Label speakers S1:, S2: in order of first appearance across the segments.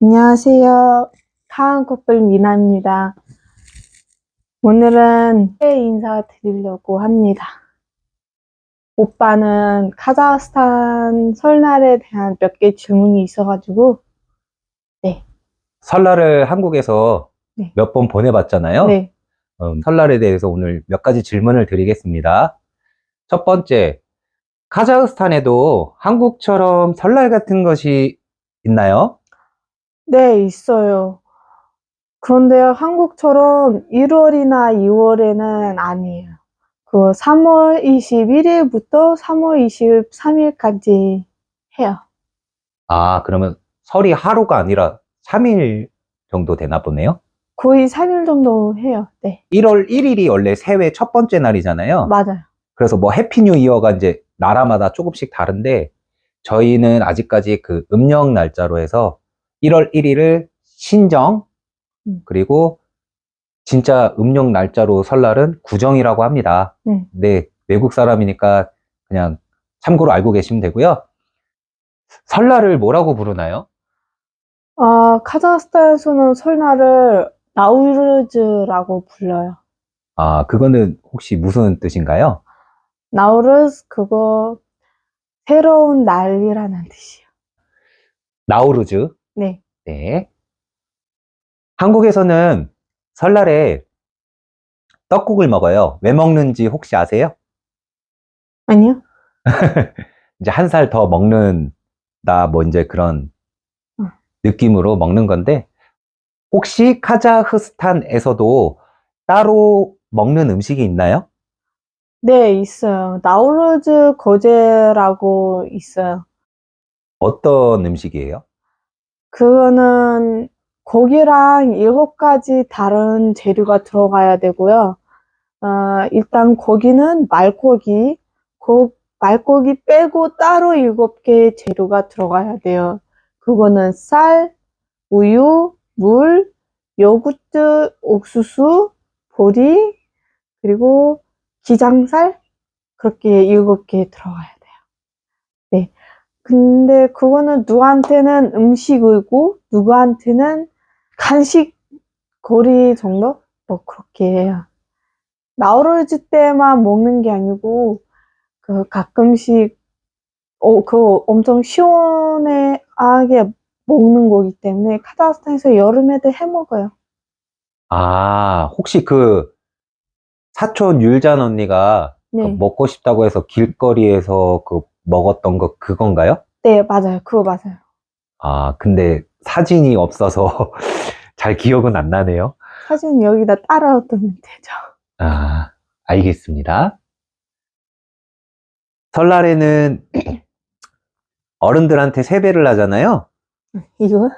S1: 안녕하세요. 카한 커플 미나입니다. 오늘은 새 인사 드리려고 합니다. 오빠는 카자흐스탄 설날에 대한 몇 개 질문이 있어가지고,
S2: 설날을 한국에서
S1: 네.
S2: 몇 번 보내봤잖아요.
S1: 네,
S2: 음, 설날에 대해서 오늘 몇 가지 질문을 드리겠습니다. 첫 번째, 카자흐스탄에도 한국처럼 설날 같은 것이 있나요?
S1: 네, 있어요. 그런데 한국처럼 1월이나 2월에는 아니에요. 그 3월 21일부터 3월 23일까지 해요.
S2: 아, 그러면 설이 하루가 아니라 3일 정도 되나 보네요.
S1: 거의 3일 정도 해요. 네,
S2: 1월 1일이 원래 새해 첫 번째 날이잖아요.
S1: 맞아요.
S2: 그래서 뭐 해피 뉴 이어가 이제 나라마다 조금씩 다른데 저희는 아직까지 그 음력 날짜로 해서 1월 1일을 신정
S1: 음.
S2: 그리고 진짜 음력 날짜로 설날은 구정이라고 합니다.
S1: 음.
S2: 네, 외국 사람이니까 그냥 참고로 알고 계시면 되고요. 설날을 뭐라고 부르나요?
S1: 아, 카자흐스탄에서는 설날을 나우르즈라고 불러요.
S2: 아, 그거는 혹시 무슨 뜻인가요?
S1: 나우르즈 그거 새로운 날이라는 뜻이에요.
S2: 나우루즈.
S1: 네.
S2: 네. 한국에서는 설날에 떡국을 먹어요. 왜 먹는지 혹시 아세요?
S1: 아니요?
S2: 이제 한 살 더 먹는다, 뭐 이제 그런
S1: 음.
S2: 느낌으로 먹는 건데, 혹시 카자흐스탄에서도 따로 먹는 음식이 있나요?
S1: 네, 있어요. 나우르즈 거제라고 있어요.
S2: 어떤 음식이에요?
S1: 그거는 고기랑 일곱 가지 다른 재료가 들어가야 되고요. 아, 일단 고기는 말고기, 고, 말고기 빼고 따로 일곱 개의 재료가 들어가야 돼요. 그거는 쌀, 우유, 물, 요구르트, 옥수수, 보리, 그리고 기장살 그렇게 일곱 개 들어가야 돼요. 네. 근데 그거는 누구한테는 음식이고 누구한테는 간식 거리 정도? 뭐 그렇게 해요. 나우루즈 때만 먹는 게 아니고 그 가끔씩 어, 그 엄청 시원하게 먹는 거기 때문에 카자흐스탄에서 여름에도 해 먹어요.
S2: 아, 혹시 그 사촌 율잔 언니가 그
S1: 네.
S2: 먹고 싶다고 해서 길거리에서 그 먹었던 거 그건가요?
S1: 네, 맞아요. 그거 맞아요.
S2: 아, 근데 사진이 없어서 잘 기억은 안 나네요.
S1: 사진 여기다 따라 두면 되죠.
S2: 아, 알겠습니다. 설날에는 어른들한테 세배를 하잖아요.
S1: 이거?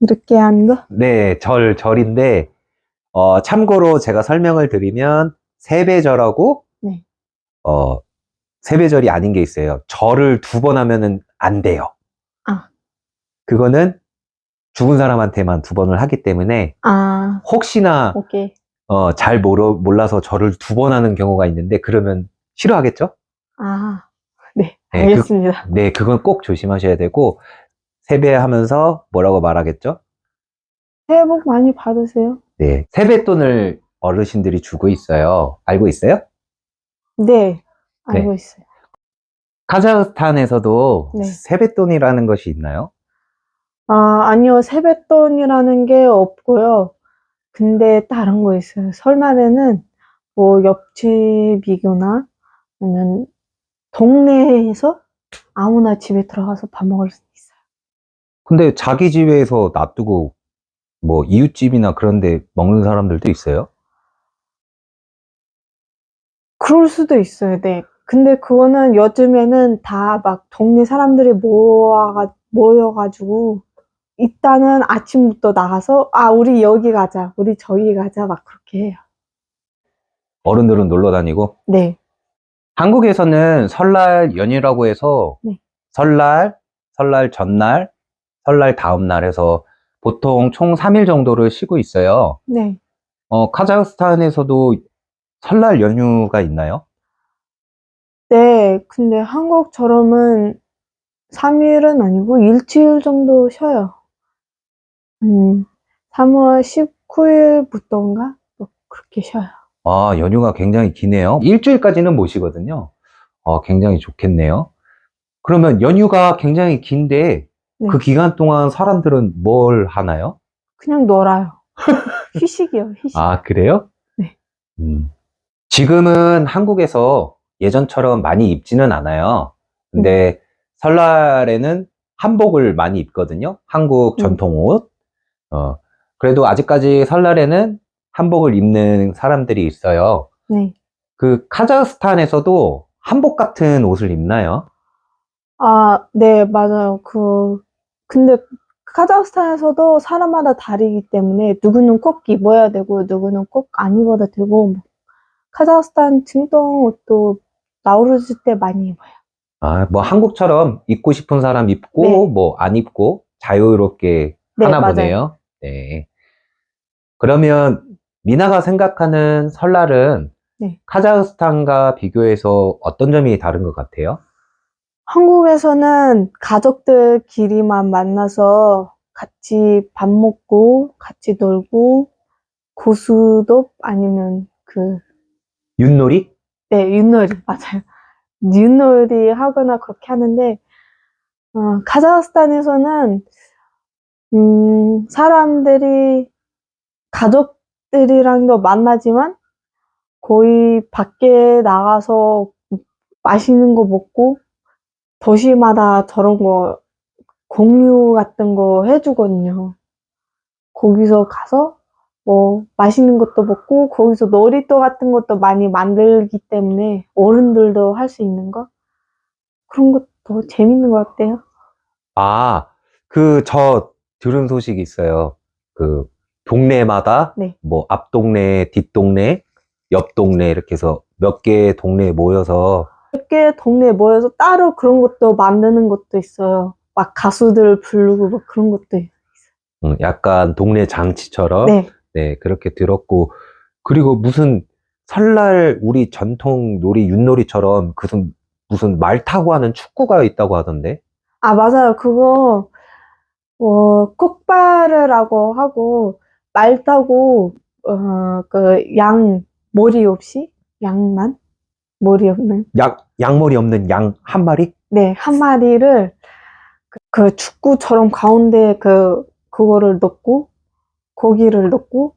S1: 이렇게 하는 거?
S2: 네, 절, 절인데, 어, 참고로 제가 설명을 드리면, 세배절하고,
S1: 네.
S2: 어, 세배절이 아닌 게 있어요. 절을 두 번 하면은 안 돼요.
S1: 아.
S2: 그거는 죽은 사람한테만 두 번을 하기 때문에,
S1: 아,
S2: 혹시나,
S1: 오케이.
S2: 어, 잘 모르, 몰라서 절을 두 번 하는 경우가 있는데, 그러면 싫어하겠죠?
S1: 아, 네,
S2: 네,
S1: 알겠습니다.
S2: 네, 그건 꼭 조심하셔야 되고, 세배하면서 뭐라고 말하겠죠?
S1: 새해 복 많이 받으세요.
S2: 네, 세뱃돈을 어르신들이 주고 있어요. 알고 있어요?
S1: 네, 알고
S2: 네.
S1: 있어요.
S2: 카자흐스탄에서도
S1: 네.
S2: 세뱃돈이라는 것이 있나요?
S1: 아, 아니요, 세뱃돈이라는 게 없고요. 근데 다른 거 있어요. 설날에는 뭐 옆집이거나 아니면 동네에서 아무나 집에 들어가서 밥 먹을 수 있어요.
S2: 근데 자기 집에서 놔두고 뭐 이웃집이나 그런 데 먹는 사람들도 있어요?
S1: 그럴 수도 있어요. 네. 근데 그거는 요즘에는 다 막 동네 사람들이 모아가, 모여가지고 일단은 아침부터 나가서 아, 우리 여기 가자. 우리 저기 가자. 막 그렇게 해요.
S2: 어른들은 놀러 다니고.
S1: 네.
S2: 한국에서는 설날 연휴라고 해서
S1: 네.
S2: 설날, 설날 전날, 설날 다음날 해서 보통 총 3일 정도를 쉬고 있어요.
S1: 네.
S2: 어, 카자흐스탄에서도 설날 연휴가 있나요?
S1: 네. 근데 한국처럼은 3 일은 아니고 일주일 정도 쉬어요. 음, 3 월 19 일부터인가? 뭐 그렇게 쉬어요.
S2: 아, 연휴가 굉장히 기네요. 일주일까지는 못 쉬거든요. 어, 굉장히 좋겠네요. 그러면 연휴가 굉장히 긴데
S1: 네.
S2: 그 기간 동안 사람들은 뭘 하나요?
S1: 그냥 놀아요. 휴식이요, 휴식.
S2: 아, 그래요?
S1: 네.
S2: 음. 지금은 한국에서 예전처럼 많이 입지는 않아요. 근데 설날에는 한복을 많이 입거든요. 한국
S1: 음.
S2: 전통 옷. 어, 그래도 아직까지 설날에는 한복을 입는 사람들이 있어요.
S1: 네.
S2: 그 카자흐스탄에서도 한복 같은 옷을 입나요?
S1: 아, 네, 맞아요. 그, 근데 카자흐스탄에서도 사람마다 다르기 때문에 누구는 꼭 입어야 되고 누구는 꼭 안 입어도 되고 뭐, 카자흐스탄 증동 옷도 나우루즈 때 많이 입어요.
S2: 아, 뭐 한국처럼 입고 싶은 사람 입고
S1: 네.
S2: 뭐 안 입고 자유롭게
S1: 네,
S2: 하나
S1: 맞아요.
S2: 보네요. 네. 그러면 미나가 생각하는 설날은
S1: 네.
S2: 카자흐스탄과 비교해서 어떤 점이 다른 것 같아요?
S1: 한국에서는 가족들끼리만 만나서 같이 밥 먹고 같이 놀고 고수도 아니면 그
S2: 윷놀이?
S1: 네, 윷놀이, 맞아요. 윷놀이 하거나 그렇게 하는데, 어, 카자흐스탄에서는, 음, 사람들이, 가족들이랑도 만나지만, 거의 밖에 나가서 맛있는 거 먹고, 도시마다 저런 거, 공유 같은 거 해주거든요. 거기서 가서, 뭐 맛있는 것도 먹고 거기서 놀이터 같은 것도 많이 만들기 때문에 어른들도 할 수 있는 거 그런 것도 재밌는 것 같아요.
S2: 아, 그, 저, 들은 소식이 있어요. 그, 동네마다,
S1: 네.
S2: 뭐, 앞 동네, 뒷 동네, 옆 동네, 이렇게 해서 몇 개의 동네에 모여서,
S1: 이렇게 동네에 모여서 따로 그런 것도 만드는 것도 있어요. 막 가수들 부르고 막 그런 것도 있어요.
S2: 음, 약간 동네 장치처럼,
S1: 네,
S2: 네, 그렇게 들었고, 그리고 무슨 설날 우리 전통 놀이, 윷놀이처럼 무슨, 무슨 말 타고 하는 축구가 있다고 하던데?
S1: 아 맞아요. 그거 어, kok바르라고 하고 말 타고 어, 그 양 머리 없이 양만 머리 없는
S2: 양, 양머리 없는 양 한 마리?
S1: 네, 한 마리를 그, 그 축구처럼 가운데 그, 그거를 넣고, 고기를 넣고,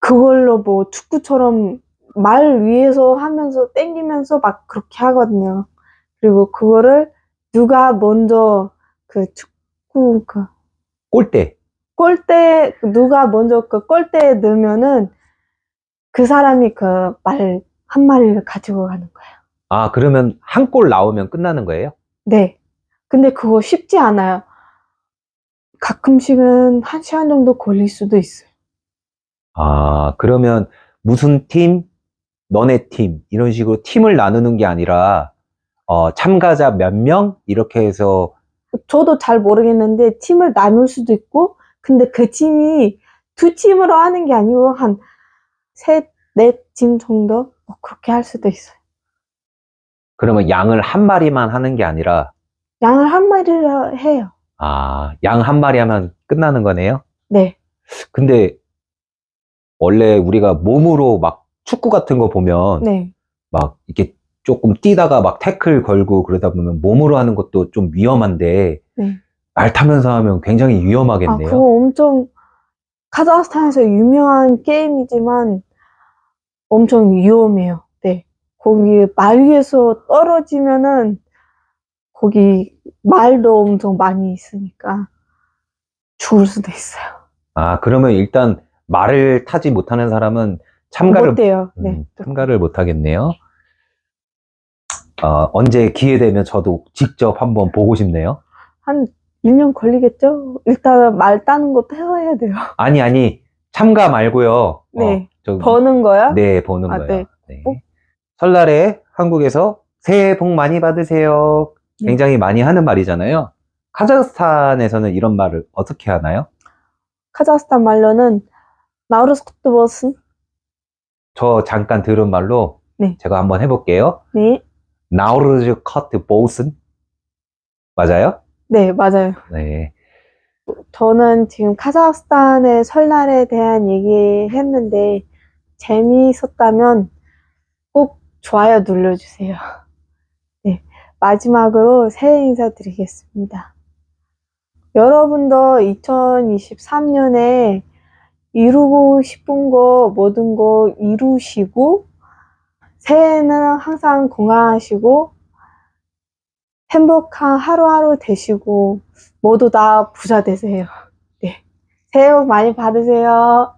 S1: 그걸로 뭐 축구처럼 말 위에서 하면서 땡기면서 막 그렇게 하거든요. 그리고 그거를 누가 먼저 그 축구 그
S2: 골대.
S1: 골대, 누가 먼저 그 골대에 넣으면은 그 사람이 그 말 한 마리를 가지고 가는 거예요.
S2: 아, 그러면 한 골 나오면 끝나는 거예요?
S1: 네. 근데 그거 쉽지 않아요. 가끔씩은 한 시간 정도 걸릴 수도 있어요.
S2: 아, 그러면 무슨 팀, 너네 팀, 이런 식으로 팀을 나누는 게 아니라, 어, 참가자 몇 명? 이렇게 해서,
S1: 저도 잘 모르겠는데 팀을 나눌 수도 있고, 근데 그 팀이 두 팀으로 하는 게 아니고 한 셋, 넷 팀 정도? 뭐 그렇게 할 수도 있어요.
S2: 그러면 양을 한 마리만 하는 게 아니라,
S1: 양을 한 마리를 해요.
S2: 아, 양 한 마리 하면 끝나는 거네요?
S1: 네.
S2: 근데, 원래 우리가 몸으로 막 축구 같은 거 보면,
S1: 네.
S2: 막 이렇게 조금 뛰다가 막 태클 걸고 그러다 보면 몸으로 하는 것도 좀 위험한데,
S1: 네.
S2: 말 타면서 하면 굉장히
S1: 아,
S2: 위험하겠네요.
S1: 그거 엄청 카자흐스탄에서 유명한 게임이지만 엄청 위험해요. 네. 거기 말 위에서 떨어지면은 거기 말도 엄청 많이 있으니까 죽을 수도 있어요.
S2: 아, 그러면 일단 말을 타지 못하는 사람은 참가를,
S1: 못 돼요.
S2: 음,
S1: 네.
S2: 참가를 못 하겠네요. 어, 언제 기회 되면 저도 직접 한번 보고 싶네요.
S1: 한 1년 걸리겠죠? 일단 말 따는 것도 해야 돼요.
S2: 아니, 아니, 참가 말고요.
S1: 네.
S2: 어, 저,
S1: 버는 거야?
S2: 네, 보는
S1: 아,
S2: 거예요.
S1: 네.
S2: 네.
S1: 어?
S2: 설날에 한국에서 새해 복 많이 받으세요.
S1: 네.
S2: 굉장히 많이 하는 말이잖아요. 카자흐스탄에서는 이런 말을 어떻게 하나요?
S1: 카자흐스탄 말로는 나우르스쿠트 버슨?
S2: 저 잠깐 들은 말로
S1: 네.
S2: 제가 한번 해볼게요.
S1: 네.
S2: 나우르즈 커트 보슨 맞아요?
S1: 네, 맞아요.
S2: 네.
S1: 저는 지금 카자흐스탄의 설날에 대한 얘기 했는데 재미있었다면 꼭 좋아요 눌러주세요. 네, 마지막으로 새해 인사 드리겠습니다. 여러분도 2023년에 이루고 싶은 거 모든 거 이루시고 새해에는 항상 건강하시고 행복한 하루하루 되시고 모두 다 부자 되세요. 네. 새해 복 많이 받으세요.